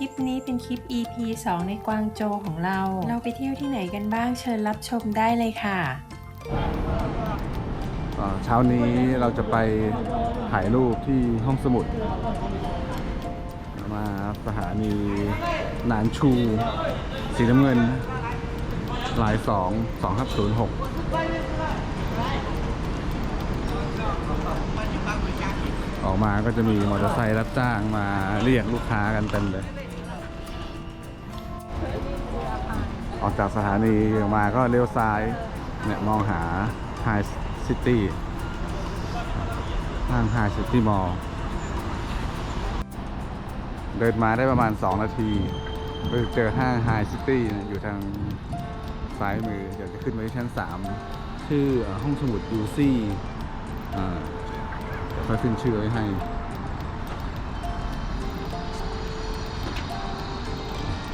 คลิปนี้เป็นคลิป EP 2 ในกวางโจของเรา เราไปเที่ยวที่ไหนกันบ้างเชิญรับชมได้เลยค่ะเช้านี้เราจะไปถ่ายรูปที่ห้องสมุด มาสถานีนานชู สีน้ำเงินลายสองสองครับศูนย์หกออกมาก็จะมีมอเตอร์ไซค์รับจ้างมาเรียกลูกค้ากันเต็มเลย ออกจากสถานีออกมาก็เลี้ยวซ้ายเนี่ยมองหาไฮซิตี้ห้างไฮซิตี้มอลเดินมาได้ประมาณ 2 นาทีไปเจอห้างไฮซิตี้อยู่ทางซ้ายมือ เดี๋ยวจะขึ้นไปที่ชั้น 3 ชื่อห้องสมุดยูซี่อ่าเดี๋ยวค่อยขึ้นชื่อไว้ให้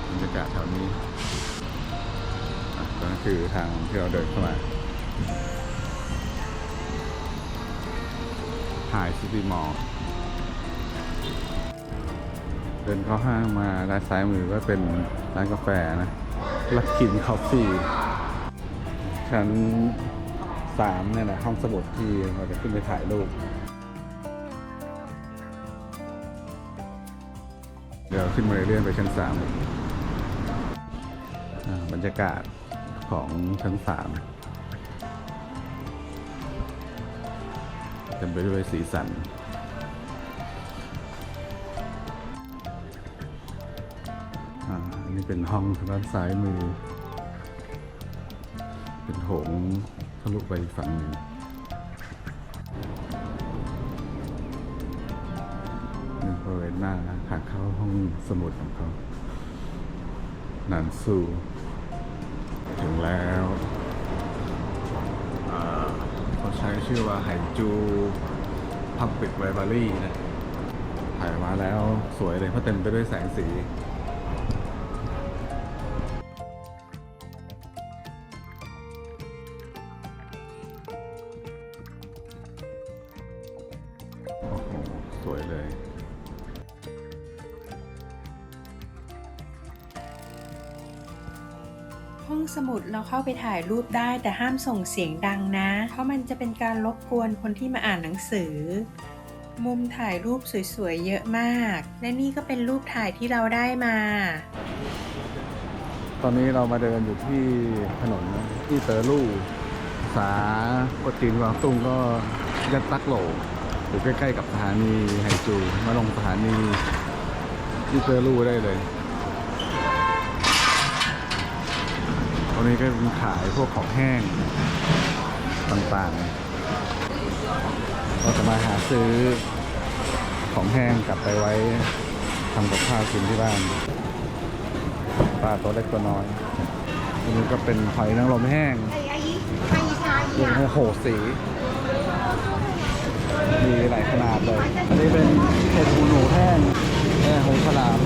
บรรยากาศแถวนี้ อะก็คือทางที่เราเดินเข้ามาหายซิตี้มอลเดินเข้าห้างมาด้านซ้ายมือก็เป็นร้านกาแฟนะลักคินคอฟฟี่ชั้นสามเนี่ยนะห้องสมุดที่เราจะขึ้นไปถ่ายรูปเดี๋ยวขึ้นมาเรื่อยๆไปชั้นสามบรรยากาศ ของชั้นสามเต็มไปด้วยสีสัน อันนี้เป็นห้องทางด้านซ้ายมือ เป็นโถงทะลุไปฝั่งหนึ่งนี่บริเวณหน้าทางเข้าห้องสมุดของเขา นันซู ถึงแล้วเขาใช้ชื่อว่าไหจูพับปิดไวบารี่นะถ่ายมาแล้วสวยเลยเพราะเต็มไปด้วยแสงสี เราเข้าไปถ่ายรูปได้แต่ห้ามส่งเสียงดังนะ เพราะมันจะเป็นการรบกวนคนที่มาอ่านหนังสือ มุมถ่ายรูปสวยๆเยอะมาก และนี่ก็เป็นรูปถ่ายที่เราได้มา ตอนนี้เรามาเดินอยู่ที่ถนนที่เตอร์ลู่ภาษาปจีนกวางตุ้งก็ยัดตักโหลอยู่ใกล้ๆกับสถานีไฮจู มาลงสถานีที่เตอร์ลู่ได้เลย รงนี้ก็เป็นขายพวกของแห้งต่างๆ ก็จะมาหาซื้อของแห้งกลับไปไว้ทำกับข้าวกินที่บ้านปลาตัวเล็กตัวน้อยอันนี้ก็เป็นหอยนางรมแห้งโอ้โหสี มีหลายขนาดเลย อันนี้เป็นเห็ดหูหนูแห้งแห้งหูฉลาม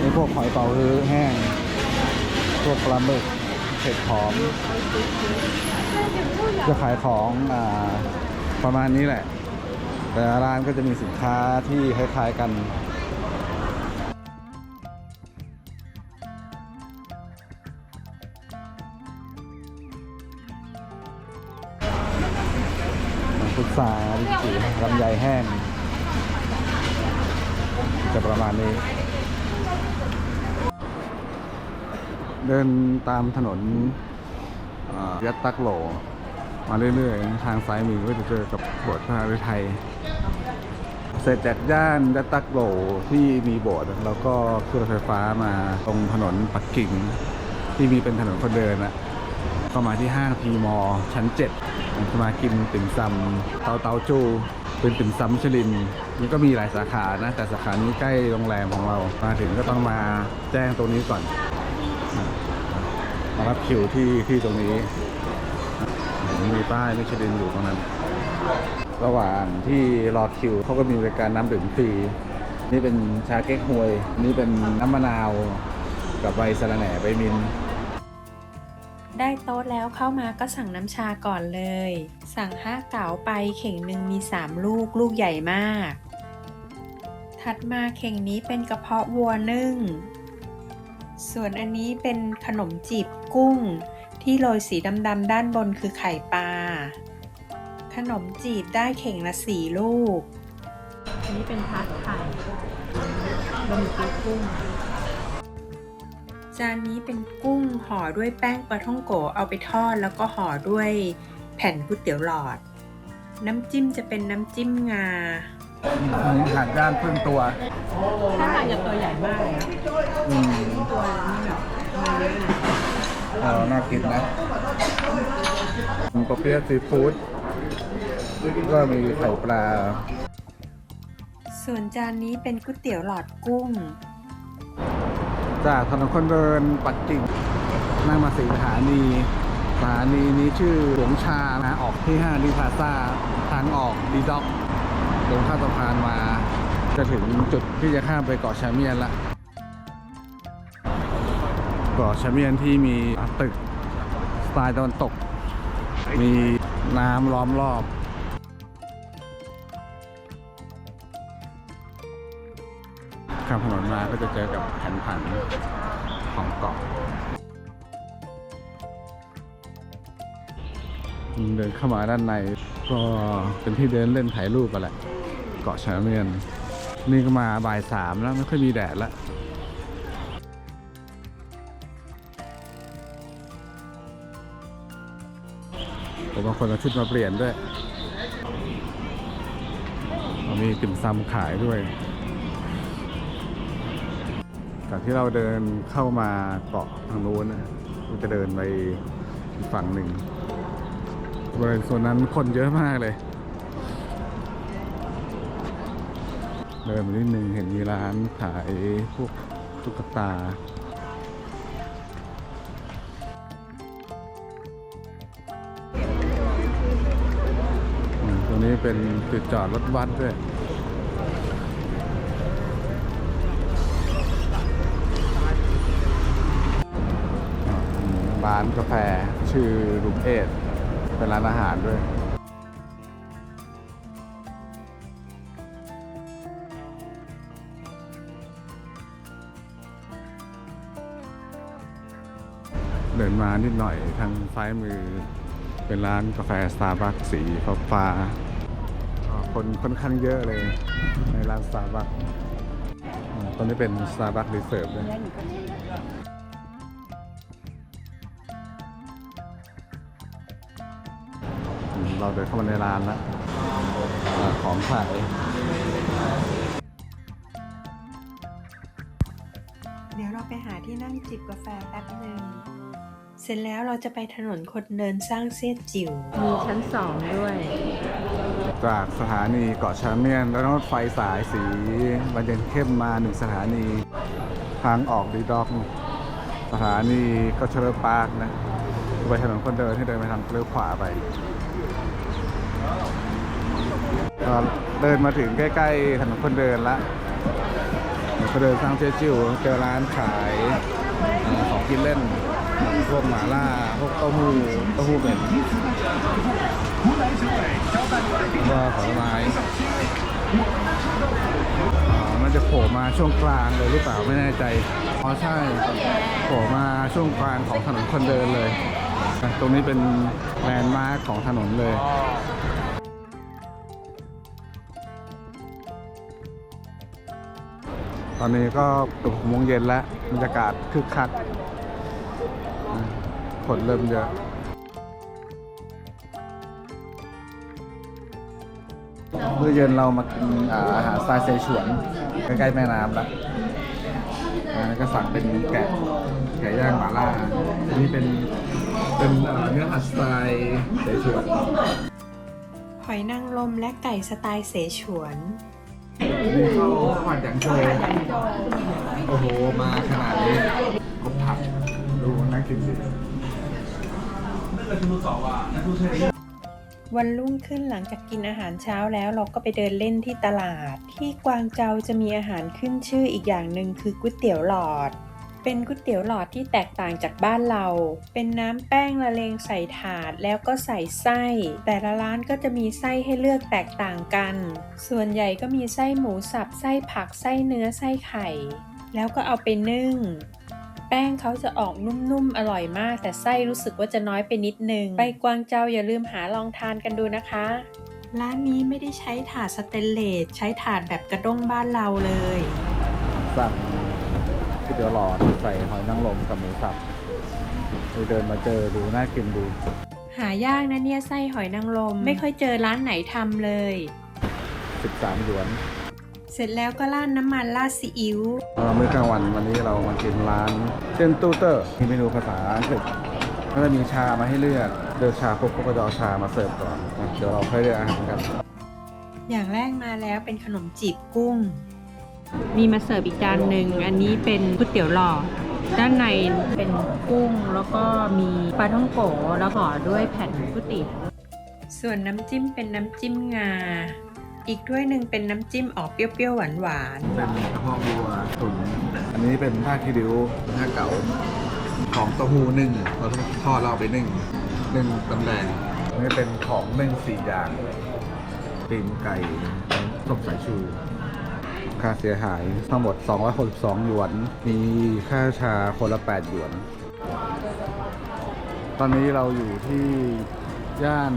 นี่พวกหอยเป๋าฮื้อแห้ง พวกปลาหมึกเห็ดหอม จะขายของอประมาณนี้แหละ แต่ร้านก็จะมีสินค้าที่คล้ายๆกันพุทราลิ้นจี่ลำไยแห้งจะประมาณนี้ เดินตามถนนยัดตักโหล มาเรื่อยๆ ทางซ้ายมือก็จะเจอกับโบสถ์พระฤทัยเสร็จจากย่านยัดตักโหลที่มีโบสถ์แล้วก็ขึ้นรถไฟฟ้ามาตรงถนนปักกิ่ง ที่มีเป็นถนนคนเดินอะก็มาที่ห้างทีมอชั้นเจ็ดจะมากินติ่มซำเตาเตาจูเป็นติ่มซำมิชลินมันก็มีหลายสาขานะ แต่สาขานี้ใกล้โรงแรมของเรา มาถึงก็ต้องมาแจ้งตรงนี้ก่อน มารับคิวที่ที่ตรงนี้ มีป้ายมิชลินอยู่ตรงนั้น ระหว่างที่รอคิวเขาก็มีบริการน้ำดื่มฟรี นี่เป็นชาเก๊กฮวย นี่เป็นน้ำมะนาวกับใบสะระแหน่ใบมินได้โต๊ะแล้วเข้ามาก็สั่งน้ำชาก่อนเลย สั่งห้าเก๋าไปเข่งหนึ่งมี 3 ลูกลูกใหญ่มาก ถัดมาเข่งนี้เป็นกระเพาะวัวนึ่ง ส่วนอันนี้เป็นขนมจีบกุ้ง ที่โรยสีดำๆด้านบนคือไข่ปลา ขนมจีบได้เข่งละสี่ลูก อันนี้เป็นทาร์ตไข่บะหมี่เกี๊ยวกุ้ง จานนี้เป็นกุ้งห่อด้วยแป้งปลาท่องโกเอาไปทอดแล้วก็ห่อด้วยแผ่นก๋วยเตี๋ยวหลอด น้ำจิ้มจะเป็นน้ำจิ้มงา หางด้านครึ่งตัว ถ้าทานจะตัวใหญ่มากเลยนะอืมตัวนี้แบบมาเยอะเลยเออน่ากินนะปอเปี๊ยะซีฟู้ดก็มีไข่ปลา ส่วนจานนี้เป็นก๋วยเตี๋ยวหลอดกุ้ง จากถนนคนเดินปักกิ่งนั่งมาสี่สถานีสถานีนี้ชื่อหลวงชานะออกที่5ดีพาซาทางออกดีด็อก ลงข้ามสะพานมา จะถึงจุดที่จะข้ามไปเกาะชาเมียนละเกาะชาเมียนที่มีตึกสไตล์ตะวันตก มีน้ำล้อมรอบข้ามถนนมาก็จะเจอกับแผนผันของเกาะเดินเข้ามาด้านในก็เป็นที่เดินเล่นถ่ายรูปไปแหละ เกาะชาเมียน นี่ก็มาบ่ายสามแล้วไม่ค่อยมีแดดแล้วผมบางคนเอาชุดมาเปลี่ยนด้วย มีติ่มซำขายด้วย จากที่เราเดินเข้ามาเกาะทางนู้นนะเราจะเดินไปอีกฝั่งหนึ่งบริเวณส่วนนั้นคนเยอะมากเลย เดินมานิดนึงเห็นมีร้านขายพวกตุ๊กตาตรงนี้เป็นจุดจอดรถวัดด้วยร้านกาแฟชื่อลุงเอทเป็นร้านอาหารด้วย เดินมานิดหน่อยทางซ้ายมือ เป็นร้านกาแฟสตาร์บัคสีฟ้าฟ้าอ่าคนค่อนข้างเยอะเลย ในร้านสตาร์บัคตอนนี้เป็นสตาร์บัครีเซิร์ฟด้วยอืมเราเดินเข้ามาในร้านแล้วอ่าของขายเดี๋ยวเราไปหาที่นั่งจิบกาแฟแป๊บหนึ่ง เสร็จแล้วเราจะไปถนนคนเดินสร้างเสี้ยจิ๋ว มีชั้นสองด้วย จากสถานีเกาะชาเมียน แล้วรถไฟสายสีบรรเย็นเข้มมาหนึ่งสถานี ทางออกดีด็อก สถานีก็เชลร์พาร์คนะไปถนนคนเดินที่เดินไปทางเลี้ยวขวาไปก็เดินมาถึงใกล้ ๆ ถนนคนเดินละถนนคนเดินสร้างเจ๊จิ๋วเจอร้านขายเอ่อของกินเล่น พวกหมาล่า พวกเต้าหู้เต้าหู้เหม็นว่าผลไม้อ่มันจะโผล่มาช่วงกลางเลยหรือเปล่าไม่แน่ใจ อ๋อใช่โผล่มาช่วงกลางของถนนคนเดินเลย ตรงนี้เป็นแลนด์มาร์คของถนนเลยตอนนี้ก็เกือบหกโมงเย็นแล้วบรรยากาศคึกคัก คนเริ่มเยอะเมื่อเย็นเรามากินอ่าอาหารสไตล์เซฉวน ใกล้ๆแม่น้ำแล้วอ่าแล้วก็สั่งเป็นแกะแกะย่างหม่าล่า อันนี้เป็นเป็นอ่าเนื้อหัดสไตล์เสฉวน หอยนางรมและไก่สไตล์เสฉวนนี่เขาผัดอย่างโจโอ้โห มาขนาดนี้ครบผักดูน่ากินสิ วันรุ่งขึ้นหลังจากกินอาหารเช้าแล้วเราก็ไปเดินเล่นที่ตลาด ที่กวางเจาจะมีอาหารขึ้นชื่ออีกอย่างหนึ่งคือก๋วยเตี๋ยวหลอด เป็นก๋วยเตี๋ยวหลอดที่แตกต่างจากบ้านเรา เป็นน้ำแป้งละเลงใส่ถาดแล้วก็ใส่ไส้ แต่ละร้านก็จะมีไส้ให้เลือกแตกต่างกัน ส่วนใหญ่ก็มีไส้หมูสับไส้ผักไส้เนื้อไส้ไข่ แล้วก็เอาไปนึ่ง แป้งเขาจะออกนุ่มๆ อร่อยมาก แต่ไส้รู้สึกว่าจะน้อยไปนิดนึง ไปกวางเจาอย่าลืมหาลองทานกันดูนะคะ ร้านนี้ไม่ได้ใช้ถาดสเตนเลส ใช้ถาดแบบกระด้งบ้านเราเลย สั่งก๋วยเตี๋ยวหลอดใส่หอยนางรมกับหมูสับไปเดินมาเจอดูน่ากินดูหายากนะเนี่ยไส้หอยนางรมไม่ค่อยเจอร้านไหนทำเลย 13หยวน เสร็จแล้วก็ราดน้ำมันราดซีอิ๊วเอ่อมื้อกลางวันวันนี้เรามากินร้านเจนตูเตอร์มีเมนูภาษาอังกฤษก็จะมีชามาให้เลือกเลือกชาปุ๊บก็จะเอาชามาเสิร์ฟก่อนนะเดี๋ยวเราค่อยเลือกอาหารกัน อย่างแรกมาแล้วเป็นขนมจีบกุ้ง มีมาเสิร์ฟอีกจานหนึ่งอันนี้เป็นก๋วยเตี๋ยวหลอดด้านในเป็นกุ้งแล้วก็มีปลาท่องโกแล้วห่อด้วยแผ่นก๋วยเตี๋ยวส่วนน้ำจิ้มเป็นน้ำจิ้มงา อีกด้วยหนึ่งเป็นน้ำจิ้มออกเปรี้ยวๆหวานเป็นกระเพาะวัวตุ๋นอันนี้เป็นผ้าคีริ้วผ้าเก๋าของเต้าหู้นึ่งเราทอดเราไปนึ่งนึ่งตำแดงอันนี้เป็นของนึ่งสี่อย่างตีนไก่ต้มสายชู ค่าเสียหายทั้งหมด 262 หยวน มีค่าชาคนละ 8 หยวน ตอนนี้เราอยู่ที่ย่าน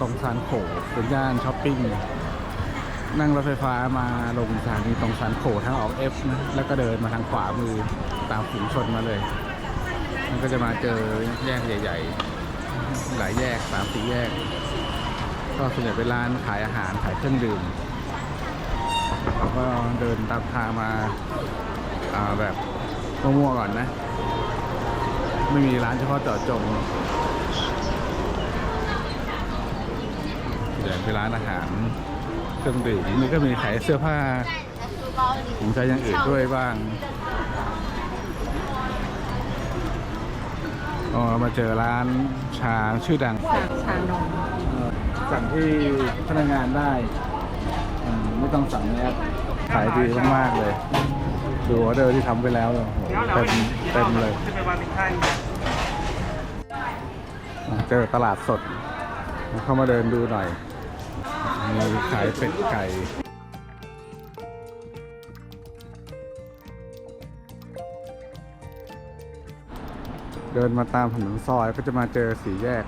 ตรงซานโขเป็นย่านช้อปปิ้ง นั่งรถไฟฟ้ามาลงสถานีตรงสันโขทางออก F นะแล้วก็เดินมาทางขวามือตามฝูงชนมาเลย มันก็จะมาเจอแยกใหญ่ ๆ หลายแยกสามสี่แยก ก็ส่วนใหญ่เป็นร้านขายอาหารขายเครื่องดื่มเราก็เดินตามทางมาาแบบมั่วๆก่อนนะ ไม่มีร้านเฉพาะเจาะจงเดี๋ยวเป็นร้านอาหาร เครื่องดื่มนี่ก็มีขายเสื้อผ้าผมใช้อย่างอื่นด้วยบ้างอ๋อมาเจอร้านชาชื่อดังๆชานมสั่งที่พนักงานได้อืมไม่ต้องสั่งในแอปขายดีมากๆเลย ดูออเดอร์ที่ทำไปแล้วโอ้โหเต็มเต็มเลยอะเจอตลาดสด เข้ามาเดินดูหน่อย มีขายเป็ดไก่เดินมาตามถนนซอยก็จะมาเจอสีแยก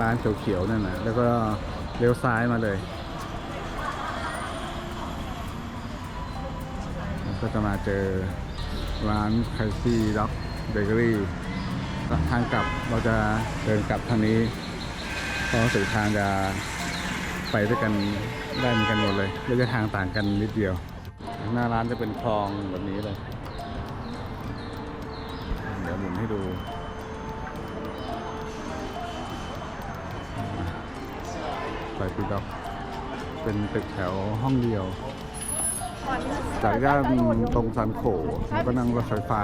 ร้านเขียวๆนั่นนะแล้วก็เลี้ยวซ้ายมาเลย ก็จะมาเจอร้านไคซี่ด็อกเบเกอรี่ทางกลับเราจะเดินกลับทางนี้เพราะรู้สึกทางจะ ไปด้วยกันได้เหมือนกันหมดเลยระยะทางต่างกันนิดเดียว หน้าร้านจะเป็นคลองแบบนี้เลย เดี๋ยวหมุนให้ดูไปปีด็อกเป็นตึกแถวห้องเดียว จากย่านตรงซันโขแล้วก็นั่งรถไฟฟ้า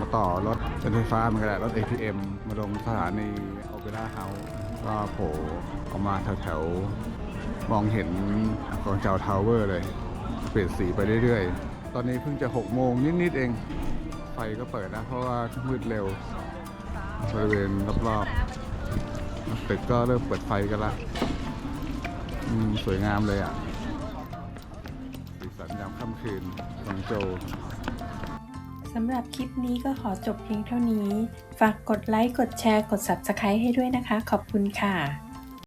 มาต่อรถเป็นไฟฟ้ามันก็ได้รถ ATM มาลงสถานีโอเปร่าเฮาส์ ก็โผล่ออกมาแถวๆ มองเห็นกองเจ้าทาวเวอร์เลย เปลี่ยนสีไปเรื่อยๆ ตอนนี้เพิ่งจะ 6 โมงนิดๆ เอง ไฟก็เปิดนะ เพราะว่ามืดเร็ว บริเวณรอบๆตึกก็เริ่มเปิดไฟกันละอืมสวยงามเลยอะสีสันยามค่ำคืนกวางโจ สำหรับคลิปนี้ก็ขอจบเพียงเท่านี้ ฝากกดไลค์ กดแชร์ กด Subscribe ให้ด้วยนะคะ ขอบคุณค่ะ